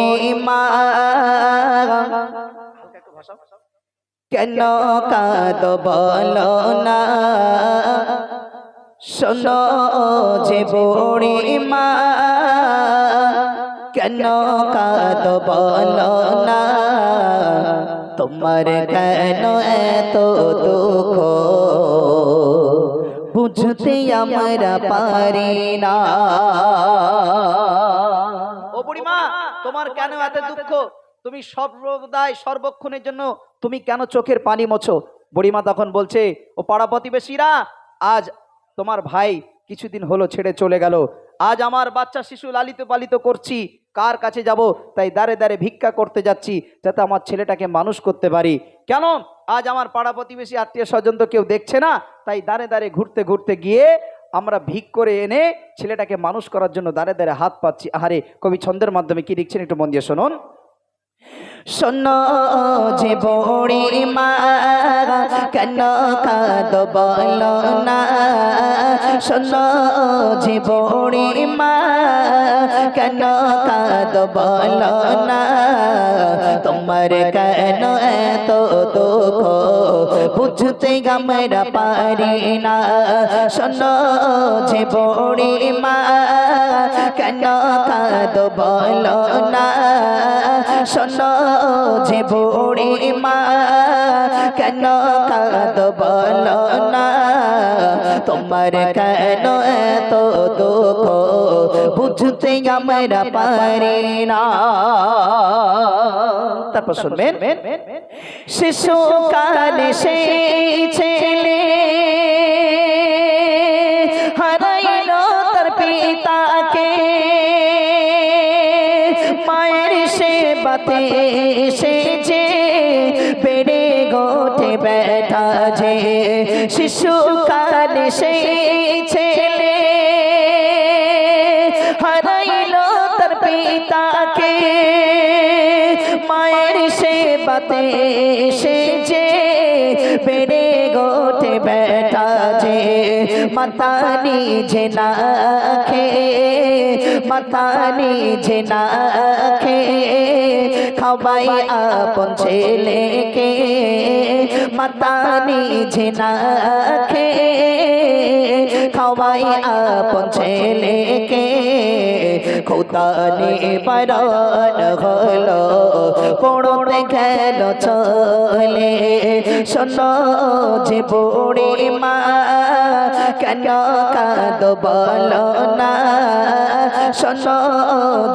বুড়িমা কেন কাঁদ বলো না। শোনো যে বুড়িমা কেন কাঁদ বলো না। তোমার কেন এত দুঃখ? বুঝতে আমরা পারি না। তোমার কেন এত দুঃখ? তুমি সর্বদাই সর্বক্ষণের জন্য তুমি কেন চোখের পানি মোছো? বুড়িমা তখন বলছে ও পাড়া প্রতিবেশীরা আজ তোমার ভাই কিছুদিন হলো ছেড়ে চলে গেল। আজ আমার বাচ্চা শিশু লালিত পালিত করছি। কার কাছে যাব? তাই দাঁড়ে দাঁড়ে ভিক্ষা করতে যাচ্ছি যাতে আমার ছেলেটাকে মানুষ করতে পারি। কেন? আজ আমার পাড়া প্রতিবেশী আত্মীয় স্বজন তো কেউ দেখছে না। তাই দাঁড়ে দাঁড়ে ঘুরতে ঘুরতে গিয়ে আমরা ভিক করে এনে ছেলেটাকে মানুষ করার জন্য দাঁড়ে দাঁড়ে হাত পাচ্ছি। আহারে, কবি ছন্দের মাধ্যমে কি লিখছেন একটু মন দিয়ে শুনুন? শোনো যে বুড়িমা কেন কাঁদ বলো না? শোনো যে বুড়িমা কেন কাঁদ বলো না? তোমার কেন এত দুঃখ? বুঝতে আমরা পারি না। শোনো যে বুড়িমা কেন কাঁদ বলো না। শোনো যে বুড়িমা কেন কাঁদ বলো না। তোমার কেন এত দুঃখ? বুঝতে আমরা পারি না। তারপর শুনবেন? শিশুকালে সেই ছেলে হারাইল তার পিতাকে। মায়ের সেবাতে সে যে বেড়ে গোটে বেটা যে শিশুকালে সেই ছেলে হারাইল তার পিতাকে মায়ের সেবাতে সে যে বেড়ে গোটে বেটা যে মাতা নিজে না খে মাতা নিজে না খে খাবাই আপন ছেলেকে, মাতা নিজে না খে খাওয়াই আপন ছেলেকে খোদা নিবারণ হলো পড়তে গেল চলে শোনো যে বুড়ি মা কেন কাঁদ বলো না শোনো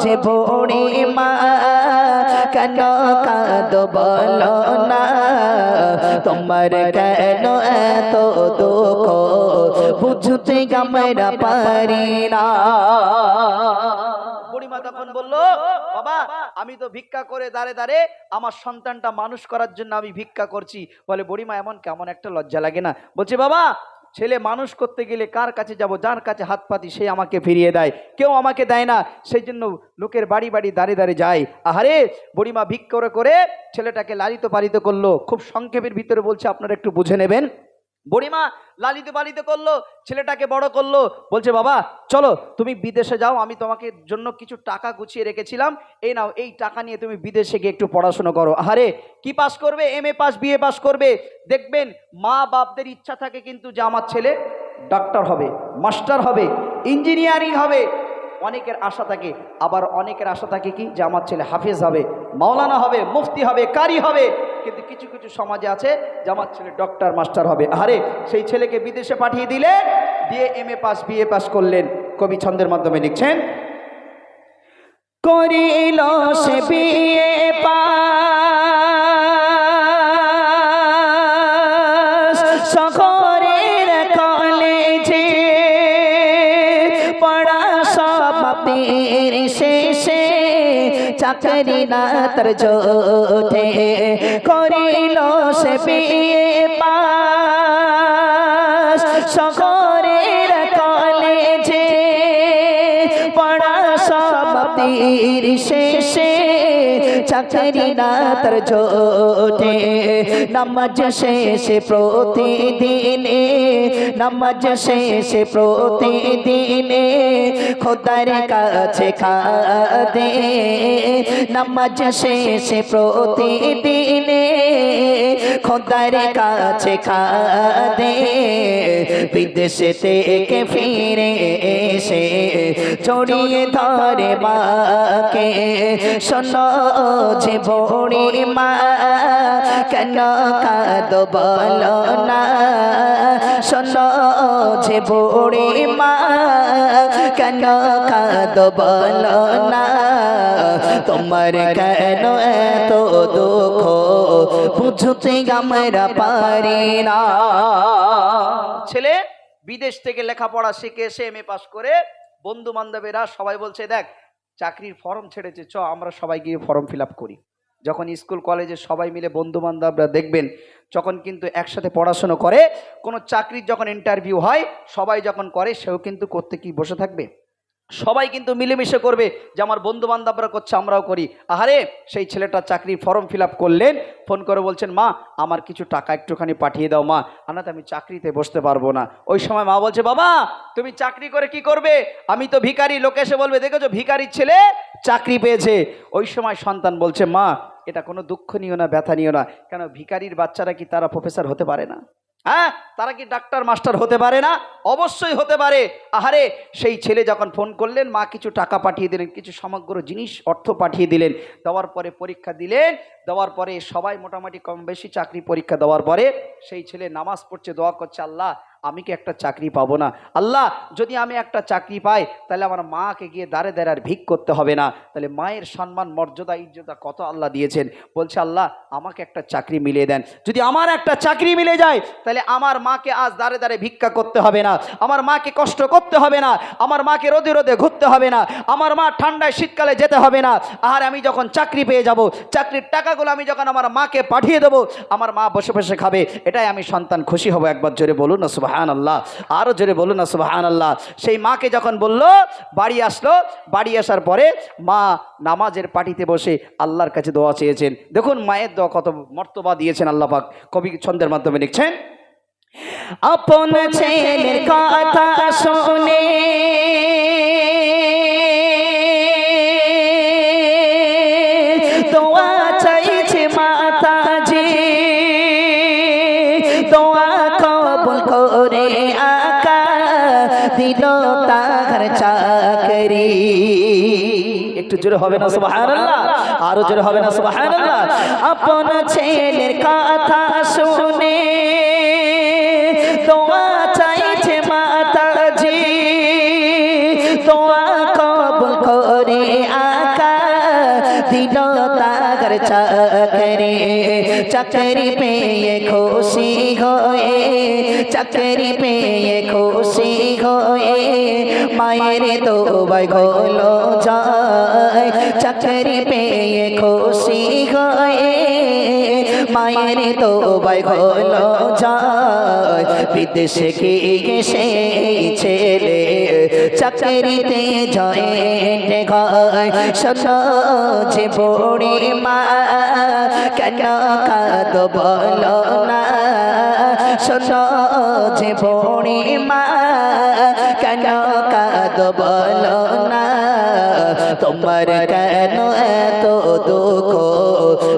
যে বুড়ি মা কেন কাঁদ বলো না তোমার কেন এত দুঃখ বুঝতে আমরা পারি না বুড়িমা তখন বলল, বাবা, আমি তো ভিক্ষা করে দাঁড়ে দাঁড়ে আমার সন্তানটা মানুষ করার জন্য আমি ভিক্ষা করছি। বলে বুড়িমা এমন কেমন একটা লজ্জা লাগে না। বলছে, বাবা, ছেলে মানুষ করতে গেলে কার কাছে যাব? যার কাছে হাত পাতি সে আমাকে ফিরিয়ে দেয়। কেউ আমাকে দেয় না। সেই জন্য লোকের বাড়ি বাড়ি দাঁড়িয়ে দাঁড়িয়ে যায়। আহারে, বুড়িমা ভিক করে করে ছেলেটাকে লালিত পালিত করল। খুব সংক্ষেপের ভিতরে বলছে, আপনারা একটু বুঝে নেবেন। বুড়িমা লালিত পালিত করল, ছেলেটাকে বড় করল, বলছে, বাবা, চলো, তুমি বিদেশে যাও, আমি তোমাকে জন্য কিছু টাকা গুছিয়ে রেখেছিলাম, এই নাও, এই টাকা নিয়ে তুমি বিদেশে গিয়ে একটু পড়াশোনা করো। আরে কি পাস করবে? M A pass B A pass করবে? দেখবেন, মা বাপদের ইচ্ছা থাকে কিন্তু যে আমার ছেলে ডাক্তার হবে মাস্টার হবে ইঞ্জিনিয়ারিং হবে। অনেকের আশা থাকে, আবার অনেকের আশা থাকে কি? যে আমার ছেলে হাফেজ হবে, মাওলানা হবে, মুফতি হবে, কারি হবে। কিন্তু কিছু কিছু সমাজে আছে যে আমার ছেলে ডক্টর মাস্টার হবে। আরে সেই ছেলেকে বিদেশে পাঠিয়ে দিলে দিয়ে M A pass B A pass করলেন। কবি ছন্দের মাধ্যমে লিখছেন, করিল সে বিয়ে পাস কলেজে পড়া সমাপ্তির শেষে চাকরি না তার জোটে করিল সে বিয়ে পাস শহরের কলেজে পড়া সমাপ্তির শেষে চাকরি না তার জোটে নামাজ শেষে প্রতিদিনে নামাজ শেষে প্রতিদিনে খোদার কাছে খাদে নামাজ শেষে প্রতিদিনে খোদার কাছে কাঁদে। বিদেশে থেকে ফিরে এসে জড়িয়ে ধরে মাকে। শোনো যে বড়ি মা, কেন কাঁদ বলো না। শোনো যে বড়ি মা, কেন কাঁদ বলো না। তোমার কেন এত দুঃখ? বুঝতে ছেলে, বিদেশ থেকে লেখাপড়া শিখে এসে এম এ পাস করে বন্ধু বান্ধবেরা সবাই বলছে, দেখ, চাকরির ফর্ম ছেড়েছে, চ, আমরা সবাই গিয়ে ফর্ম ফিল করি। যখন স্কুল, কলেজে সবাই মিলে বন্ধু বান্ধবরা দেখবেন, যখন কিন্তু একসাথে পড়াশুনো করে, কোনো চাকরির যখন ইন্টারভিউ হয়, সবাই যখন করে, সেও কিন্তু করতে কি বসে থাকবে? সবাই কিন্তু মিলেমিশে করবে যে আমার বন্ধু বান্ধবরা করছে, আমরাও করি। আহারে, সেই ছেলেটা চাকরির ফর্ম ফিল করলেন, ফোন করে বলছেন, মা, আমার কিছু টাকা একটুখানি পাঠিয়ে দাও, মা, আনাতে আমি চাকরিতে বসতে পারব না। ওই সময় মা বলছে, বাবা, তুমি চাকরি করে কি করবে? আমি তো ভিখারি। লোকে এসে বলবে, দেখেছ, ভিখারির ছেলে চাকরি পেয়েছে। ওই সময় সন্তান বলছে, মা, এটা কোনো দুঃখ নিও না, ব্যথা নিও না। কেন, ভিখারির বাচ্চারা কি তারা প্রফেসর হতে পারে না? হ্যাঁ তারা কি ডাক্তার, মাস্টার হতে পারে না? অবশ্যই হতে পারে। আহারে, সেই ছেলে যখন ফোন করলেন, মা কিছু টাকা পাঠিয়ে দিলেন, কিছু সমগ্র জিনিস, অর্থ পাঠিয়ে দিলেন। দেওয়ার পরে পরীক্ষা দিলেন, দেওয়ার পরে সবাই মোটামুটি কম বেশি চাকরি পরীক্ষা দেওয়ার পরে সেই ছেলে নামাজ পড়ছে, দোয়া করছে, আল্লাহ আমি কি একটা চাকরি পাবো না? আল্লাহ, যদি আমি একটা চাকরি পাই, তাহলে আমার মাকে গিয়ে দাঁড়ে দাঁড়ে আর ভিক করতে হবে না। তাহলে মায়ের সম্মান, মর্যাদা, ইজ্জতা কত আল্লাহ দিয়েছেন? বলছে, আল্লাহ, আমাকে একটা চাকরি মিলিয়ে দেন। যদি আমার একটা চাকরি মিলে যায়, তাহলে আমার মাকে আজ দাঁড়ে দাঁড়ে ভিক্ষা করতে হবে না। আমার মাকে কষ্ট করতে হবে না। আমার মাকে রোদে রোদে ঘুরতে হবে না। আমার মা ঠান্ডায় শীতকালে যেতে হবে না। আর আমি যখন চাকরি পেয়ে যাব, চাকরির টাকাগুলো আমি যখন আমার মাকে পাঠিয়ে দেবো, আমার মা বসে বসে খাবে। এটাই আমি সন্তান খুশি হব একবার জোরে বলুন না সুবাহান আল্লাহ আরও জোরে বলুন না সুবাহান আল্লাহ সেই মাকে যখন বলল, বাড়ি আসলো, বাড়ি আসার পরে মা নামাজের পাটিতে বসে আল্লাহর কাছে দোয়া চেয়েছেন। দেখুন, মায়ের দোয়া কত মর্তবা দিয়েছেন আল্লাহ পাক। কবি ছন্দের মাধ্যমে লিখছেন, আপন ছেলের কথা শুনে একটু জোরে হবে না, সুবহানাল্লাহ। আরও জোরে হবে না, সুবহানাল্লাহ। আপন ছেলের কথা শুনে দোয়া চাইছে মাতাজি। দোয়া কবুল করে দিল তার চাকরি চাকরি পেয়ে খুশি হয়ে চাকরি পেয়ে খুশি হয়ে, মায়ের তো বাই গলো যায় চকরি পেয়ে খুশি হয়ে মায়ের তো বাই গলো যায়। বিদেশে গিয়ে সেই ছেলে? চাকরিতে জয়েন্ট ঘয় শোনো যে বড়ি মা, কেন কাদ বলো না? যে বড়ি মা, কেন কাদ বলো না? তোমার কেন এত দুঃখ?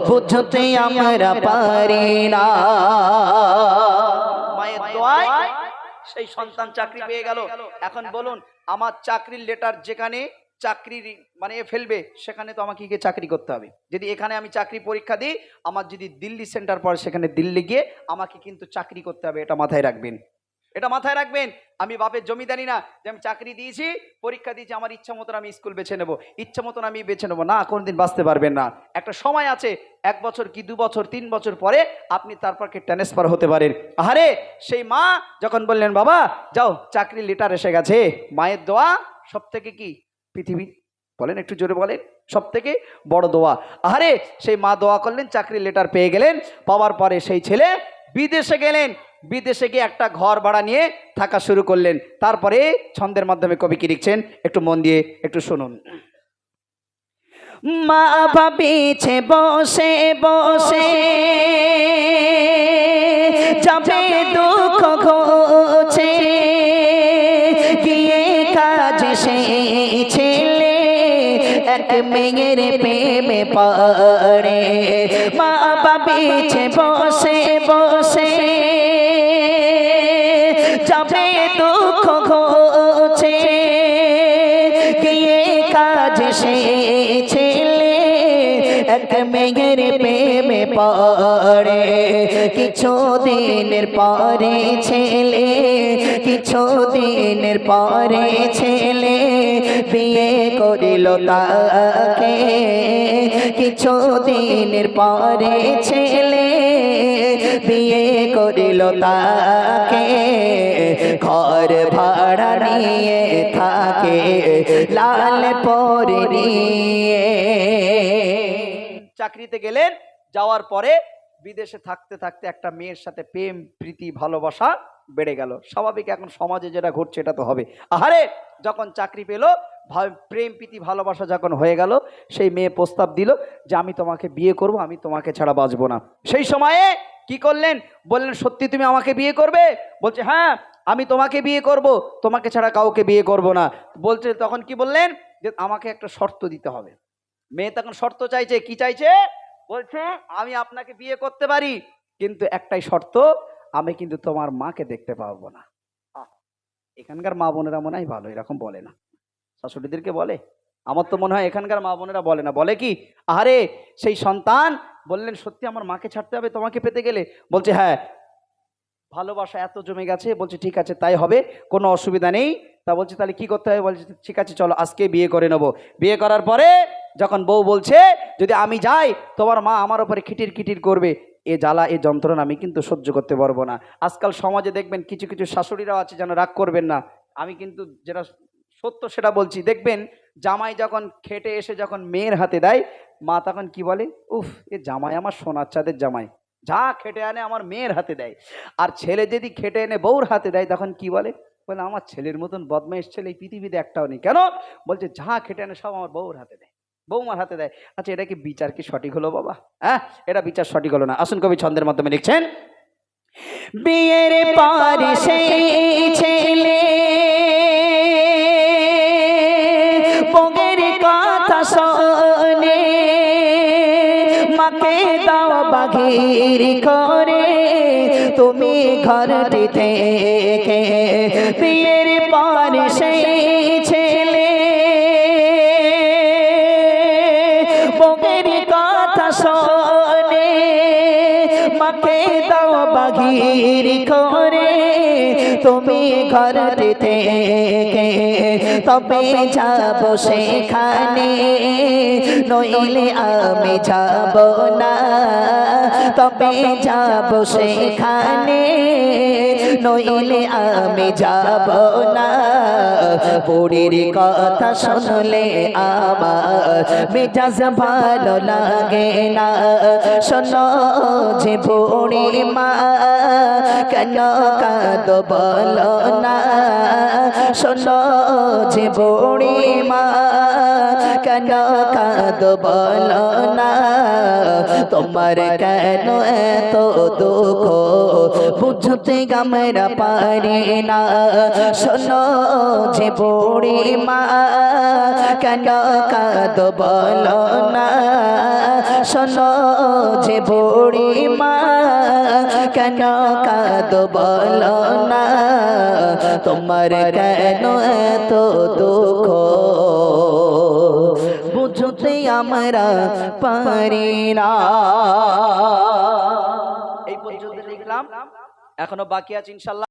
বুঝতে আমরা পারি না। মায়ের দোয়ায় সেই সন্তান চাকরি পেয়ে গেল। এখন বলুন, আমার চাকরির লেটার যেখানে চাকরির মানে ফেলবে, সেখানে তো আমাকে গিয়ে চাকরি করতে হবে। যদি এখানে আমি চাকরি পরীক্ষা দিই, আমার যদি দিল্লি সেন্টার পড়ে, সেখানে দিল্লি গিয়ে আমাকে কিন্তু চাকরি করতে হবে, এটা মাথায় রাখবেন। এটা মাথায় রাখবেন, আমি বাপের জমিদারি না, যে আমি চাকরি দিয়েছি, পরীক্ষা দিয়েছি, আমার ইচ্ছা মতন আমি স্কুল বেছে নেব, ইচ্ছা মতন আমি বেছে নেব। না, কোনোদিন বাঁচতে পারবেন না। একটা সময় আছে, এক বছর কি দু বছর, তিন বছর পরে আপনি তারপর তারপরকে ট্রান্সফার হতে পারেন। আরে সেই মা যখন বললেন, বাবা, যাও, চাকরির লেটার এসে গেছে, মায়ের দোয়া সব থেকে কি? পৃথিবী? বলেন, একটু জোরে বলেন সব থেকে বড় দোয়া। আরে সেই মা দোয়া করলেন, চাকরির লেটার পেয়ে গেলেন, পাওয়ার পরে সেই ছেলে বিদেশে গেলেন বিদেশে গিয়ে একটা ঘর ভাড়া নিয়ে থাকা শুরু করলেন। তারপরে ছন্দের মাধ্যমে কবি কি লিখছেন? একটু মন দিয়ে একটু শুনুন। মা ভাবিছে বসে বসে, যাবে দুঃখ ঘোছে, গিয়ে কাজ ছেলে, এক মেয়ের প্রেমে পড়ে। মা বাবিছে বসে বসে যাবে দুঃখ ঘোছে গিয়ে কাজ সে ছেলে এক মেয়ের প্রেমে পড়ে। কিছু দিনের পরে ছেলে, কিছু দিনের পরে ছেলে বিয়ে করিল তাকে। কিছু দিনের পরে ছেলে বিয়ে করিল তাকে। ঘর ভাড়া নিয়ে থাকে, লাল পরে নিয়ে। চাকরিতে গেলেন, যাওয়ার পরে বিদেশে থাকতে থাকতে একটা মেয়ের সাথে প্রেম, প্রীতি, ভালোবাসা বেড়ে গেল। স্বাভাবিক এখন সমাজে যেটা ঘটছে এটা তো হবে। আহারে, যখন চাকরি পেল প্রেম, প্রীতি, ভালোবাসা যখন হয়ে গেল, সেই মেয়ে প্রস্তাব দিল যে, আমি তোমাকে বিয়ে করব, আমি তোমাকে ছাড়া বাঁচবো না। সেই সময়ে কি করলেন? বললেন, সত্যি তুমি আমাকে বিয়ে করবে? বলছে হ্যাঁ আমি তোমাকে বিয়ে করব, তোমাকে ছাড়া কাউকে বিয়ে করব না। বলছে, তখন কি বললেন? যে, আমাকে একটা শর্ত দিতে হবে। মেয়ে তখন শর্ত চাইছে, কি চাইছে? বলছে, আমি আপনাকে বিয়ে করতে পারি, কিন্তু একটাই শর্ত, আমি কিন্তু তোমার মাকে দেখতে পাবো না। এখানকার মা বোনেরা মনে হয় ভালো, এরকম বলে না। শাশুড়িদেরকে বলে? আমার তো মনে হয় এখানকার মা বোনেরা বলে না। বলে কি? আরে সেই সন্তান বললেন, সত্যি আমার মাকে ছাড়তে হবে তোমাকে পেতে গেলে? বলছে হ্যাঁ ভালোবাসা এত জমে গেছে, বলছে, ঠিক আছে, তাই হবে, কোনো অসুবিধা নেই। তা বলছে, তাহলে কি করতে হবে? বলছে, ঠিক আছে, চলো, আজকে বিয়ে করে নেব। বিয়ে করার পরে যখন বউ বলছে, যদি আমি যাই, তোমার মা আমার উপরে খিটির খিটির করবে। এ জ্বালা, এ যন্ত্রণা, আমি কিন্তু সহ্য করতে পারব না। আজকাল সমাজে দেখবেন, কিছু কিছু শাশুড়িরাও আছে যেন রাগ করবেন না। আমি কিন্তু যেটা সত্য সেটা বলছি, দেখবেন, জামাই যখন খেটে এসে যখন মেয়ের হাতে দেয়, মা তখন কি বলে, উফ, এ জামাই আমার সোনার চাঁদের জামাই। যা খেটে আনে আমার মেয়ের হাতে দেয়। আর ছেলে যদি খেটে এনে বউর হাতে দেয়, তখন কি বলে? বলে, আমার ছেলের মতন বদমাইশ ছেলে এই পৃথিবীতে একটাও নেই। কেন? বলছে, যা খেটে আনে সব আমার বউর হাতে দেয়। বৌমার হাতে দেয়। আচ্ছা এটা কি বিচার কি সঠিক হলো বাবা? হ্যাঁ এটা বিচার সঠিক হলো না। আসুন কবি ছন্দের মাধ্যমে লিখছেন, বিয়ের পারি সেই মাকে দাও বাঘির করে তুমি ঘরটি থেকে বিয়ের পর সেই ছেলে। বগের কথা শোনে। মাকে দাও বাঘির করে তুমি ঘরটি থেকে তবে যাব সেখানে। নইলে আমি যাব না, তবে যাব সেখানে। নইলে আমি যাব না। বুড়ির কথা শুনলে আমার মেজাজ ভালো লাগে না। শোনো যে বুড়ি মা, কেন কাঁদ বলো না শোনো যে বুড়ি মা, কেন কাঁদ বলো না? তোমার কেন এত দুঃখ? বুঝতে আমরা পারি না। শোনো যে বুড়ি মা, কেন কাঁদ বলো না? শোনো যে বুড়ি মা, কেন কাঁদ বলো না? তোমার কেন এত দুঃখ? বুঝতে আমরা পারি না। এই পর্যন্ত লিখলাম এখনও বাকি আছে ইনশাল্লাহ।